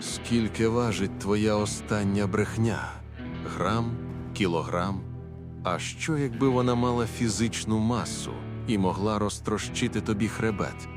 Скільки важить твоя остання брехня? Грам, кілограм? А що, якби вона мала фізичну масу і могла розтрощити тобі хребет?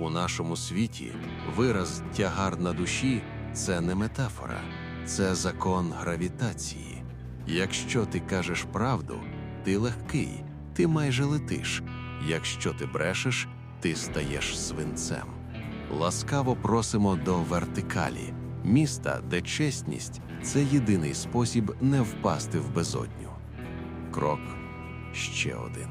У нашому світі вираз тягар на душі це не метафора, це закон гравітації. Якщо ти кажеш правду, ти легкий, ти майже летиш. Якщо ти брешеш, ти стаєш свинцем. Ласкаво просимо до вертикалі, міста, де чесність це єдиний спосіб не впасти в безодню. Крок ще один.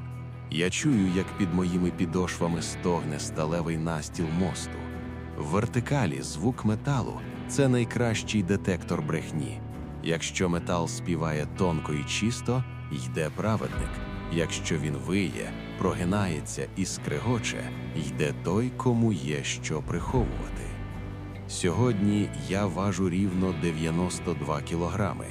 Я чую, як під моїми підошвами стогне сталевий настіл мосту. В вертикалі звук металу це найкращий детектор брехні. Якщо метал співає тонко і чисто, йде праведник. Якщо він виє, прогинається і скрегоче, йде той, кому є що приховувати. Сьогодні я важу рівно 92 кілограми.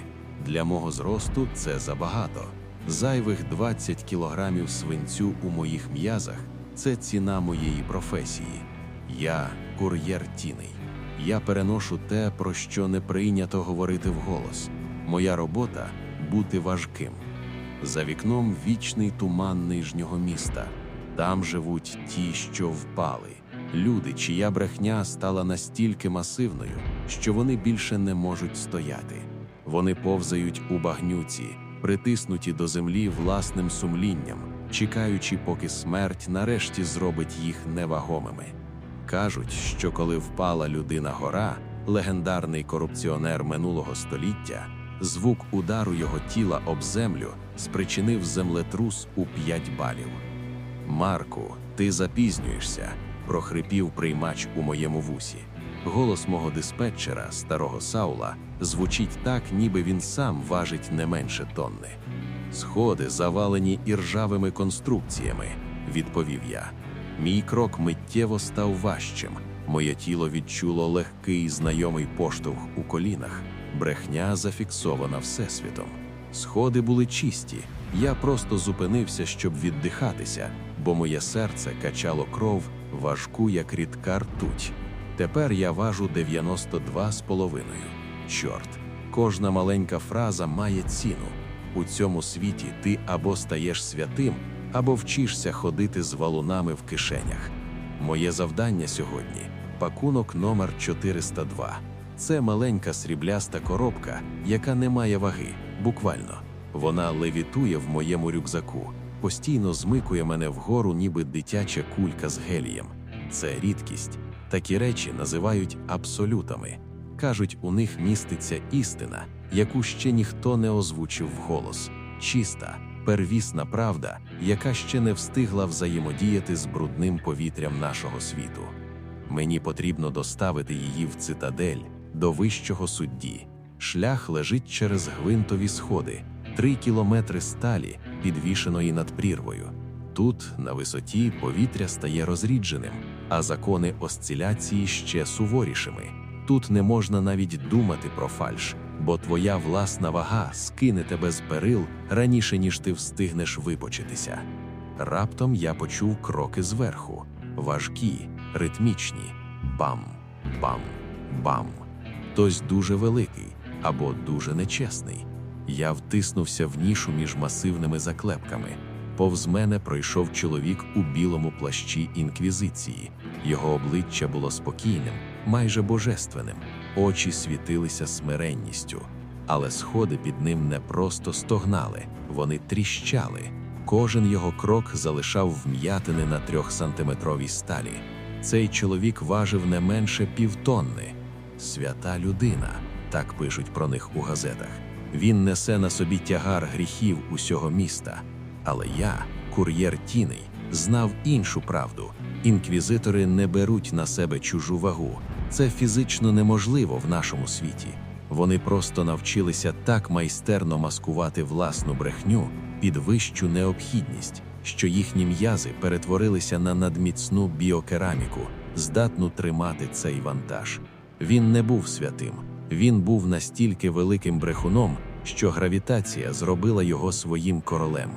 Для мого зросту це забагато. Зайвих 20 кілограмів свинцю у моїх м'язах це ціна моєї професії. Я кур'єр тіней. Я переношу те, про що не прийнято говорити вголос. Моя робота бути важким. За вікном вічний туман нижнього міста. Там живуть ті, що впали. Люди, чия брехня стала настільки масивною, що вони більше не можуть стояти. Вони повзають у багнюці, притиснуті до землі власним сумлінням, чекаючи, поки смерть нарешті зробить їх невагомими. Кажуть, що коли впала людина гора, легендарний корупціонер минулого століття, звук удару його тіла об землю спричинив землетрус у п'ять балів. Марку, ти запізнюєшся, прохрипів приймач у моєму вусі. Голос мого диспетчера, старого Саула, звучить так, ніби він сам важить не менше тонни. Сходи завалені іржавими конструкціями, відповів я. Мій крок миттєво став важчим. Моє тіло відчуло легкий знайомий поштовх у колінах. Брехня зафіксована всесвітом. Сходи були чисті. Я просто зупинився, щоб віддихатися, бо моє серце качало кров важку, як рідка ртуть. Тепер я важу 92 з половиною. Чорт, кожна маленька фраза має ціну. У цьому світі ти або стаєш святим, або вчишся ходити з валунами в кишенях. Моє завдання сьогодні пакунок номер 402. Це маленька срібляста коробка, яка не має ваги, буквально. Вона левітує в моєму рюкзаку, постійно змикує мене вгору, ніби дитяча кулька з гелієм. Це рідкість. Такі речі називають абсолютами. Кажуть, у них міститься істина, яку ще ніхто не озвучив вголос. Чиста, первісна правда, яка ще не встигла взаємодіяти з брудним повітрям нашого світу. Мені потрібно доставити її в цитадель до вищого судді. Шлях лежить через гвинтові сходи, три кілометри сталі, підвішеної над прірвою. Тут, на висоті, повітря стає розрідженим, а закони осциляції ще суворішими. Тут не можна навіть думати про фальш, бо твоя власна вага скине тебе з перил раніше, ніж ти встигнеш випочитися. Раптом я почув кроки зверху, важкі, ритмічні бам, бам, бам. Хтось дуже великий або дуже нечесний. Я втиснувся в нішу між масивними заклепками. Повз мене пройшов чоловік у білому плащі інквізиції. Його обличчя було спокійним, майже божественним, очі світилися смиренністю, але сходи під ним не просто стогнали, вони тріщали. Кожен його крок залишав вм'ятини на трьохсантиметровій сталі. Цей чоловік важив не менше півтонни. Свята людина, так пишуть про них у газетах. Він несе на собі тягар гріхів усього міста. Але я, кур'єр тіней, знав іншу правду. Інквізитори не беруть на себе чужу вагу. Це фізично неможливо в нашому світі. Вони просто навчилися так майстерно маскувати власну брехню під вищу необхідність, що їхні м'язи перетворилися на надміцну біокераміку, здатну тримати цей вантаж. Він не був святим, він був настільки великим брехуном, що гравітація зробила його своїм королем.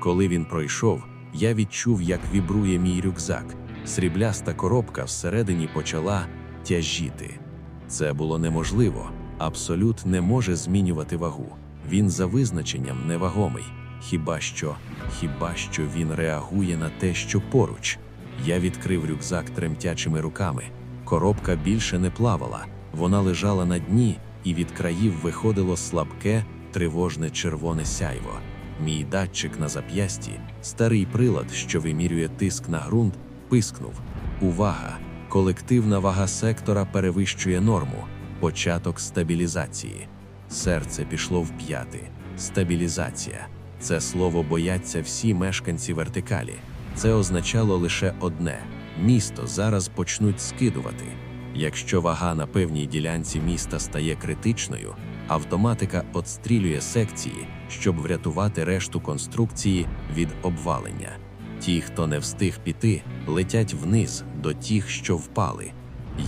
Коли він пройшов, я відчув, як вібрує мій рюкзак. Срібляста коробка всередині почала тяжіти. Це було неможливо. Абсолют не може змінювати вагу. Він за визначенням невагомий. Хіба що, хіба що він реагує на те, що поруч. Я відкрив рюкзак тремтячими руками. Коробка більше не плавала, вона лежала на дні, і від країв виходило слабке, тривожне червоне сяйво. Мій датчик на зап'ясті, старий прилад, що вимірює тиск на ґрунт, пискнув. Увага! Колективна вага сектора перевищує норму. Початок стабілізації. Серце пішло в п'яти. Стабілізація. Це слово бояться всі мешканці вертикалі. Це означало лише одне: місто зараз почнуть скидувати. Якщо вага на певній ділянці міста стає критичною, автоматика отстрілює секції, щоб врятувати решту конструкції від обвалення. Ті, хто не встиг піти, летять вниз до тих, що впали.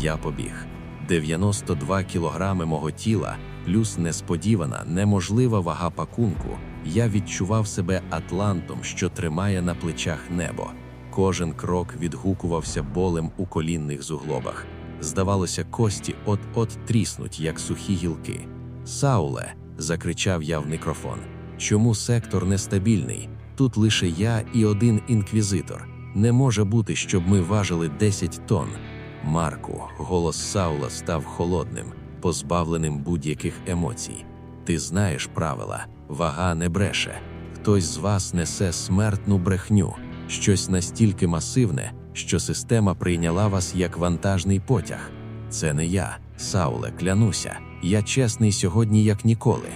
Я побіг. 92 кілограми мого тіла, плюс несподівана, неможлива вага пакунку. Я відчував себе атлантом, що тримає на плечах небо. Кожен крок відгукувався болем у колінних зуглобах. Здавалося, кості от-от тріснуть, як сухі гілки. Сауле, закричав я в мікрофон. Чому сектор нестабільний? Тут лише я і один інквізитор. Не може бути, щоб ми важили 10 тонн. Марку, голос Саула став холодним, позбавленим будь-яких емоцій. Ти знаєш правила, вага не бреше. Хтось з вас несе смертну брехню, щось настільки масивне, що система прийняла вас як вантажний потяг. Це не я, Сауле, клянуся. Я чесний сьогодні, як ніколи.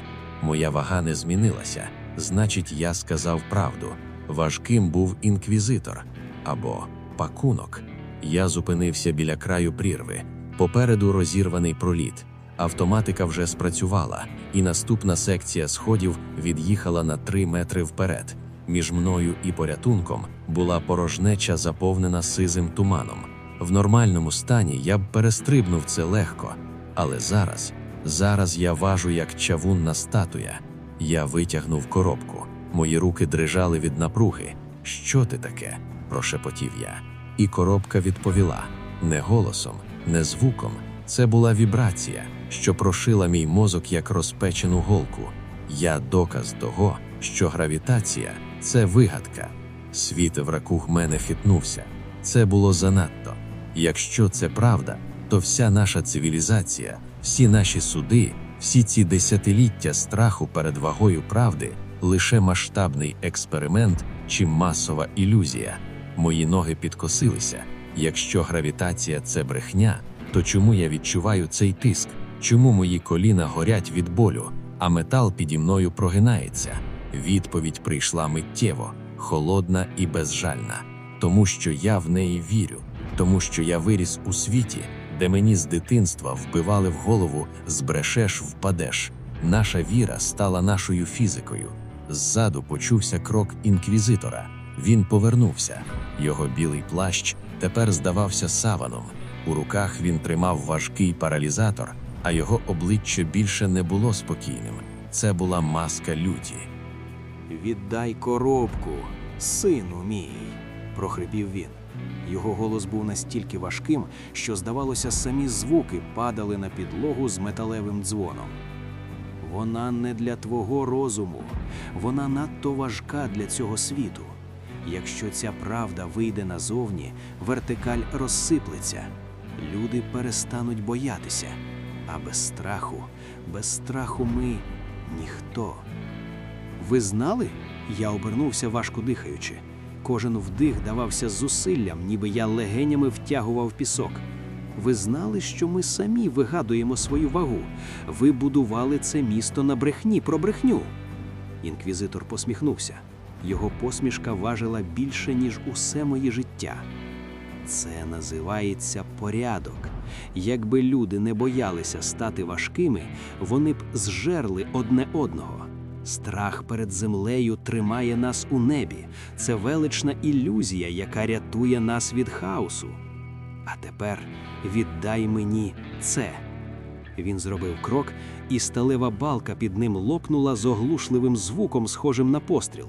Моя вага не змінилася. Значить, я сказав правду. Важким був інквізитор або пакунок. Я зупинився біля краю прірви. Попереду розірваний проліт. Автоматика вже спрацювала, і наступна секція сходів від'їхала на три метри вперед. Між мною і порятунком була порожнеча, заповнена сизим туманом. В нормальному стані я б перестрибнув це легко, але зараз, зараз я важу як чавунна статуя. Я витягнув коробку. Мої руки дрижали від напруги. Що ти таке? прошепотів я. І коробка відповіла не голосом, не звуком. Це була вібрація, що прошила мій мозок як розпечену голку. Я доказ того, що гравітація це вигадка. Світ вракуг мене хитнувся. Це було занадто. Якщо це правда, то вся наша цивілізація, всі наші суди, всі ці десятиліття страху перед вагою правди лише масштабний експеримент чи масова ілюзія. Мої ноги підкосилися. Якщо гравітація це брехня, то чому я відчуваю цей тиск? Чому мої коліна горять від болю, а метал піді мною прогинається? Відповідь прийшла миттєво, холодна і безжальна, тому що я в неї вірю, тому що я виріс у світі, де мені з дитинства вбивали в голову збрешеш, впадеш. Наша віра стала нашою фізикою. Ззаду почувся крок інквізитора. Він повернувся. Його білий плащ тепер здавався саваном. У руках він тримав важкий паралізатор, а його обличчя більше не було спокійним. Це була маска люті. Віддай коробку, сину мій, прохрипів він. Його голос був настільки важким, що, здавалося, самі звуки падали на підлогу з металевим дзвоном. Вона не для твого розуму, вона надто важка для цього світу. Якщо ця правда вийде назовні, вертикаль розсиплеться, люди перестануть боятися. А без страху, без страху ми ніхто. Ви знали? Я обернувся важко дихаючи. Кожен вдих давався зусиллям, ніби я легенями втягував пісок. Ви знали, що ми самі вигадуємо свою вагу. Ви будували це місто на брехні про брехню. Інквізитор посміхнувся. Його посмішка важила більше, ніж усе моє життя. Це називається порядок. Якби люди не боялися стати важкими, вони б зжерли одне одного. Страх перед землею тримає нас у небі. Це велична ілюзія, яка рятує нас від хаосу. А тепер віддай мені це. Він зробив крок, і сталева балка під ним лопнула з оглушливим звуком, схожим на постріл.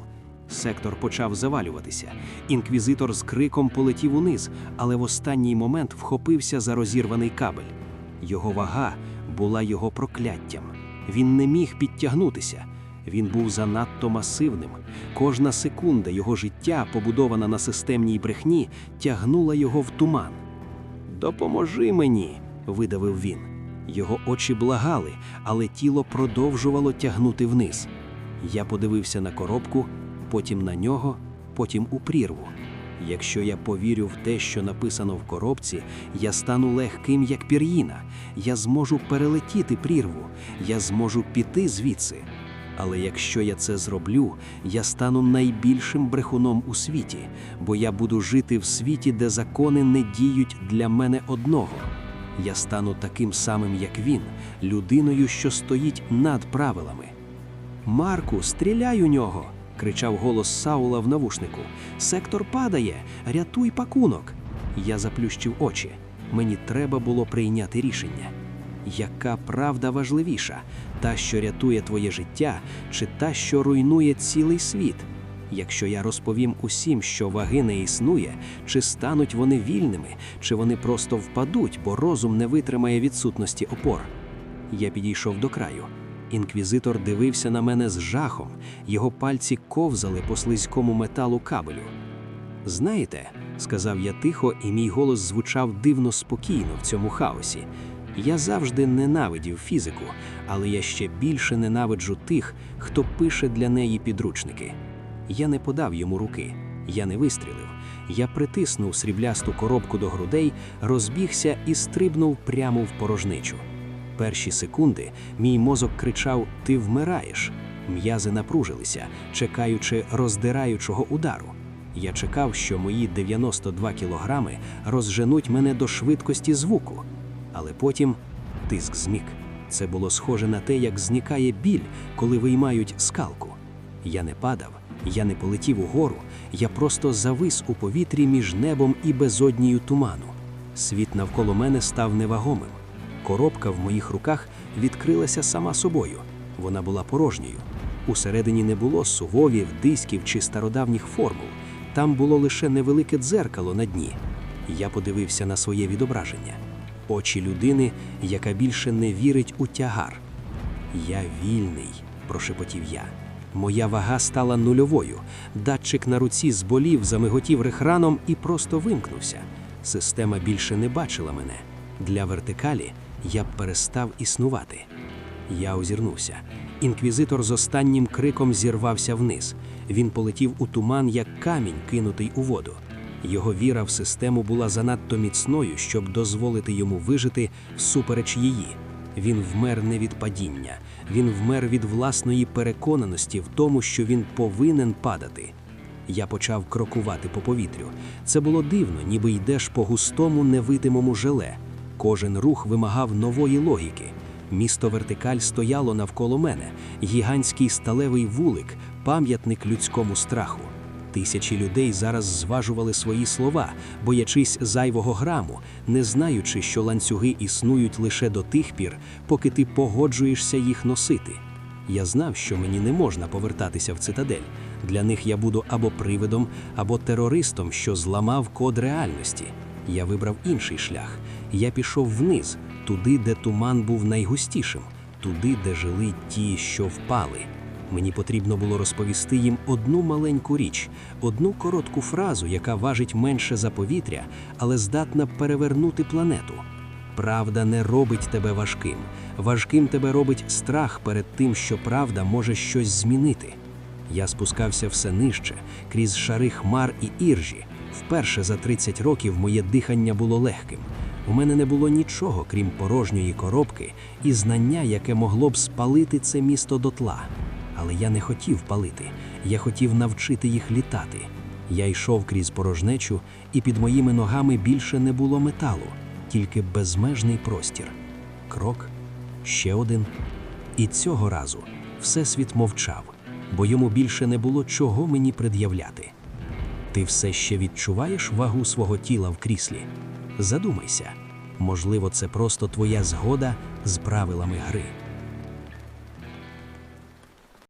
Сектор почав завалюватися. Інквізитор з криком полетів униз, але в останній момент вхопився за розірваний кабель. Його вага була його прокляттям. Він не міг підтягнутися. Він був занадто масивним. Кожна секунда його життя, побудована на системній брехні, тягнула його в туман. Допоможи мені, видавив він. Його очі благали, але тіло продовжувало тягнути вниз. Я подивився на коробку, потім на нього, потім у прірву. Якщо я повірю в те, що написано в коробці, я стану легким, як пір'їна. Я зможу перелетіти прірву, я зможу піти звідси. Але якщо я це зроблю, я стану найбільшим брехуном у світі, бо я буду жити в світі, де закони не діють для мене одного. Я стану таким самим, як він, людиною, що стоїть над правилами. Марку, стріляй у нього. кричав голос Саула в навушнику. Сектор падає, рятуй пакунок. Я заплющив очі. Мені треба було прийняти рішення. Яка правда важливіша? Та, що рятує твоє життя, чи та, що руйнує цілий світ? Якщо я розповім усім, що ваги не існує, чи стануть вони вільними, чи вони просто впадуть, бо розум не витримає відсутності опор. Я підійшов до краю. Інквізитор дивився на мене з жахом, його пальці ковзали по слизькому металу кабелю. Знаєте, сказав я тихо, і мій голос звучав дивно спокійно в цьому хаосі. Я завжди ненавидів фізику, але я ще більше ненавиджу тих, хто пише для неї підручники. Я не подав йому руки, я не вистрілив. Я притиснув сріблясту коробку до грудей, розбігся і стрибнув прямо в порожничу. Перші секунди мій мозок кричав Ти вмираєш. М'язи напружилися, чекаючи роздираючого удару. Я чекав, що мої 92 кілограми розженуть мене до швидкості звуку. Але потім тиск змік. Це було схоже на те, як зникає біль, коли виймають скалку. Я не падав, я не полетів угору, я просто завис у повітрі між небом і безоднією туману. Світ навколо мене став невагомим. Коробка в моїх руках відкрилася сама собою. Вона була порожньою. Усередині не було сувовів, дисків чи стародавніх формул. Там було лише невелике дзеркало на дні. Я подивився на своє відображення. Очі людини, яка більше не вірить у тягар. Я вільний, прошепотів я. Моя вага стала нульовою. Датчик на руці зболів, замиготів рехраном і просто вимкнувся. Система більше не бачила мене. Для вертикалі я б перестав існувати. Я озирнувся. Інквізитор з останнім криком зірвався вниз. Він полетів у туман, як камінь, кинутий у воду. Його віра в систему була занадто міцною, щоб дозволити йому вижити всупереч її. Він вмер не від падіння, він вмер від власної переконаності в тому, що він повинен падати. Я почав крокувати по повітрю. Це було дивно, ніби йдеш по густому невидимому желе. Кожен рух вимагав нової логіки. Місто вертикаль стояло навколо мене, гігантський сталевий вулик, пам'ятник людському страху. Тисячі людей зараз зважували свої слова, боячись зайвого граму, не знаючи, що ланцюги існують лише до тих пір, поки ти погоджуєшся їх носити. Я знав, що мені не можна повертатися в цитадель. Для них я буду або привидом, або терористом, що зламав код реальності. Я вибрав інший шлях. Я пішов вниз, туди, де туман був найгустішим, туди, де жили ті, що впали. Мені потрібно було розповісти їм одну маленьку річ, одну коротку фразу, яка важить менше за повітря, але здатна перевернути планету. Правда не робить тебе важким. Важким тебе робить страх перед тим, що правда може щось змінити. Я спускався все нижче, крізь шари хмар і іржі. Вперше за 30 років моє дихання було легким. У мене не було нічого, крім порожньої коробки і знання, яке могло б спалити це місто дотла. Але я не хотів палити, я хотів навчити їх літати. Я йшов крізь порожнечу, і під моїми ногами більше не було металу, тільки безмежний простір. Крок, ще один. І цього разу Всесвіт мовчав, бо йому більше не було чого мені пред'являти. Ти все ще відчуваєш вагу свого тіла в кріслі? Задумайся, можливо, це просто твоя згода з правилами гри.